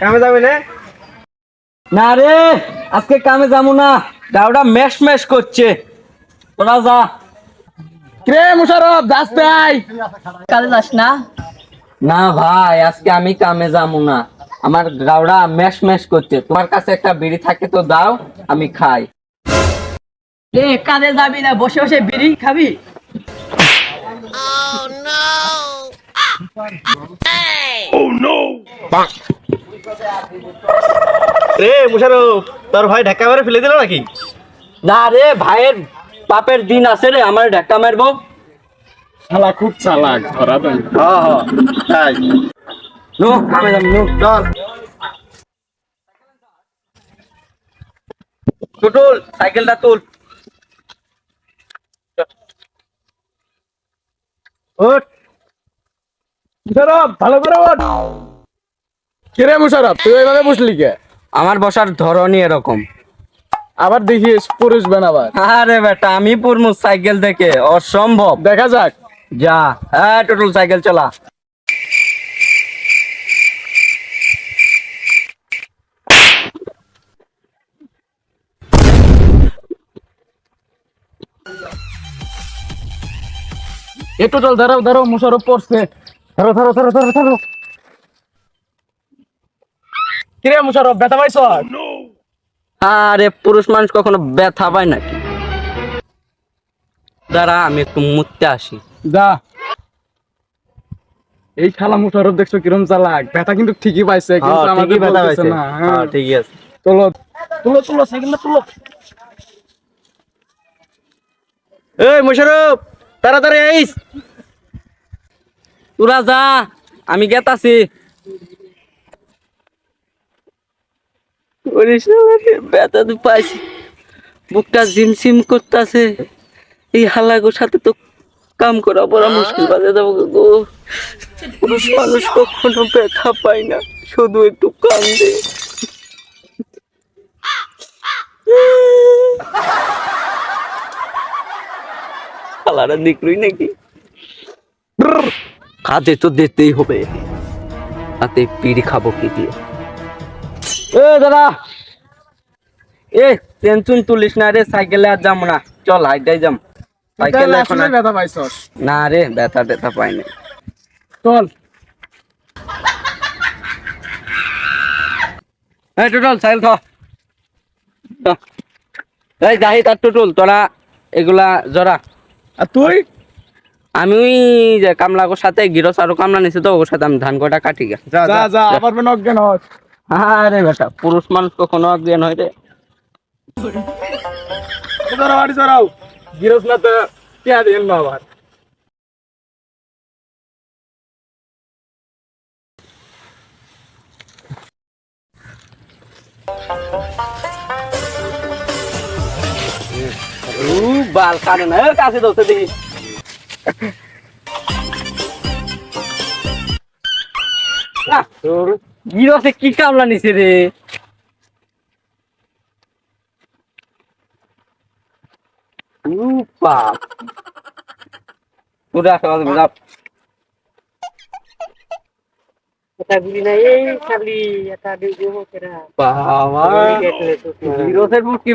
কামে যাবে না? না রে আজকে কামে যাব না। গাওটা মেশ মেশ করছে। তোরা যা। রে মুশারফ যাস তাই কাজে যাস না? না ভাই আজকে আমি কামে যাব না। আমার গাওড়া মেশ মেশ করছে। তোমার কাছে একটা বিড়ি থাকে তো দাও আমি খাই। এ কাজে যাবি না বসে বসে বিড়ি খাবি? রে মুশারফ তোর ভাই ঢাকা মারে ফেলে দিল নাকি? না রে ভাইয়ের বাপের দিন আছে রে আমার ঢাকা মারবো। শালা খুব চালাক ধরা দেন। হ্যাঁ হ্যাঁ তাই। নো কামে নো চল। টুটুল সাইকেলটা তুল। ওঠ ভালো করে ওঠ কিরে মুশারফ তুই এইভাবে বসলি কে? আমার বসার ধরনই এরকম। আবার দেখিস পুরুষ বানাবার আরে বেটা আমি পুরমু সাইকেল থেকে অসম্ভব। দেখা যাক। যা হ্যাঁ টুটুল সাইকেল চলা। দাঁড়াও দাঁড়াও মুশারফ পড়ছে। ধরো ধরো ধরো ধরো ধরো। কিরে মুশারফ ব্যথা পাইছ? আরে পুরুষ মানুষ কখনো ব্যথা পায় নাকি দাঁড়া আমি একটু মুততে আসি। যা। এই খালা মুশারফ দেখছ কিরম চালাক। ব্যথা কিন্তু ঠিকই পাইছে কিন্তু হ্যাঁ, আমাদের ঠিকই ব্যথা পাইছে। না হ্যাঁ, হ্যাঁ। ঠিকই আছে। তুলো তুলো তুলো সাইকেলটা তুলো। এই মুশারফ তাড়াতাড়ি আইস। তোরা যা আমি গেতাছি। করিস না রে, ব্যথা তো পাইছি। বুকটা ঝিমঝিম করতেছে। এই হালাগোর সাথে তো কাম করা বড় মুশকিল বাজে যাব গো পুরুষ মানুষ কখনো ব্যথা পায় না শুধু একটু কান্দে খালারা দিকরই নাকি? কাজে তো দিতেই হবে। হাতে পিড়ি খাব কি দিয়ে? এ দাদা! এ টেনশন তুলিস না রে সাইকেলে আর যাব না। চল হাইটাই যাম। সাইকেলে এখন ব্যথা পাইছস? না রে ব্যথা ব্যথা পাইনি। চল। এই টোটল সাইকেল থ। এই যাহি তার টোটল তোরা এগুলা জরা। আর তুই? আমি ওই যে কামলাগোর সাথে গিরস আরও কামলা নিছে তো ওর সাথে আমি ধান কটা কাটি গে যা যা আবার অজ্ঞান হস। আরে বেটা পুরুষ মানুষ কখনো অজ্ঞান হয় রে। তোরা বাড়ি চড়াও। গিরস না তো কে দিন না আবার। বাল কানে না কাছে দোতে দেখি। তোর গিরসে কি কামলা নিছে রে? উ বাপ পুরা সবাই মিলাপ বাবা গিরসের মুখি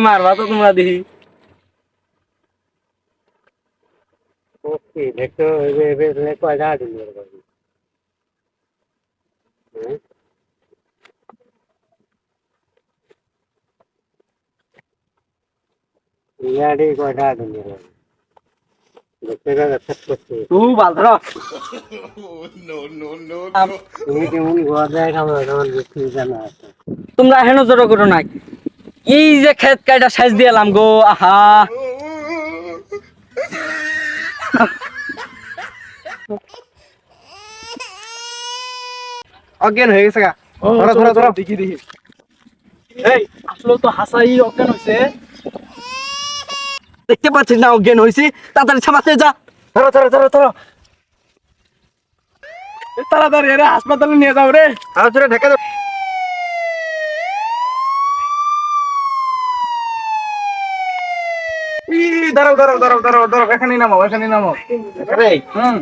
তু বাল ধর তোমরা হেন জড়ো করো নাই। এই যে খেত কাটা সাইজ দিয়ালাম গো আহা। অজ্ঞান হয়ে গেছে গা। ধরো ধরো ধরো দেখি দেখি। এই আসলে তো হাসাই অজ্ঞান হইছে দেখতে পাচ্ছিস না অজ্ঞান হয়েছি তাড়াতাড়ি ছামাতে যা। ধরো ধরো ধরো ধরো। তাড়াতাড়ি এরে হাসপাতালে নিয়ে যাও রে। হাসপাতালে ঢেকে দাও দাঁড়াও দাঁড়াও দাঁড়াও দাঁড়াও দাঁড়াও এখানে নামো এখানে নামো। রে হুম।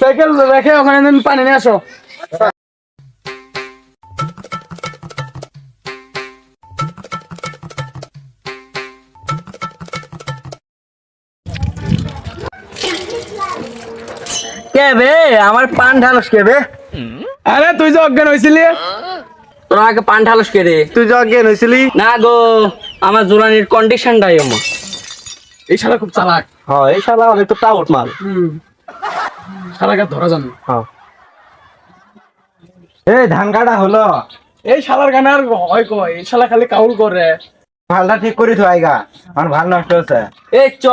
সাইকেল রেখে ওখানে তুমি পানি নিয়ে আসো। কে বে? আমার পান ঢালস কে বে? আরে তুই যে অজ্ঞান হয়েছিলি তোরা আগে পান ঢালস কে রে? তুই যে অজ্ঞান হয়েছিলি না গো আমার জোরানির কন্ডিশনটাই এমন। এই শালা খুব চালাক। হ্যাঁ এই শালা অনেক তো টাউট মাল। শালাকে ধরা যাবে। হ্যাঁ। এই ধান কাটা হলো। এই শালার গানে আর হয় কয় এই শালা খালি কাউল করে। ভালটা ঠিক করি তো আইগা। আমার ভালো নষ্ট হচ্ছে এই চ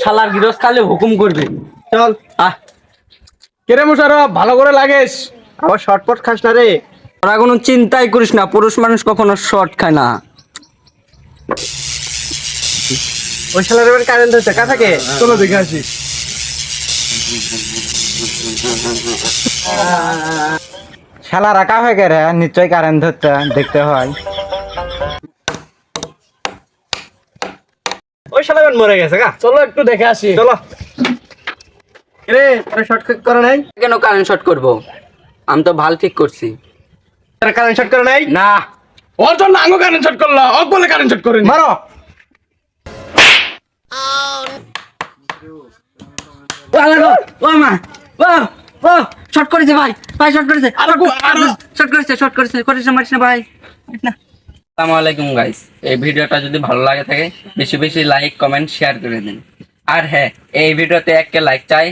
শালার গিরস খালি হুকুম করবে। চল আহ। কেরে মুশারফ ভালো করে লাগেস। আবার শর্টপট খাস না রে। তোরা কোনো চিন্তাই করিস না পুরুষ মানুষ কখনো শর্ট খায় না। ওই শালার এবার কারেন্ট হচ্ছে কা? থাকে চলো দেখে আসি। শালা রাখা হয়ে গেলে নিশ্চয়ই কারেন্ট ধরতে দেখতে হয়। ওই শালা মরে গেছে গা। চলো একটু দেখে আসি। চলো। রে তোরা শর্ট করে নাই? কেন কারেন্ট শর্ট করব? আমি তো ভালো ঠিক করছি। তোরা কারেন্ট শর্ট করে নাই? না। ওর জন্য আঙ্গো কারেন্ট করল অক বলে কারেন্ট শট করে মারো। ও মা ও ও শর্ট করেছে ভাই ভাই শর্ট করেছে। আরে শর্ট করেছে শর্ট করেছে করেছে মারিস না ভাই মারিস না। আসসালামু আলাইকুম গাইস এই ভিডিওটা যদি ভালো লাগে থাকে বেশি বেশি লাইক কমেন্ট শেয়ার করে দিন। আর হ্যাঁ এই ভিডিওতে একটা লাইক চাই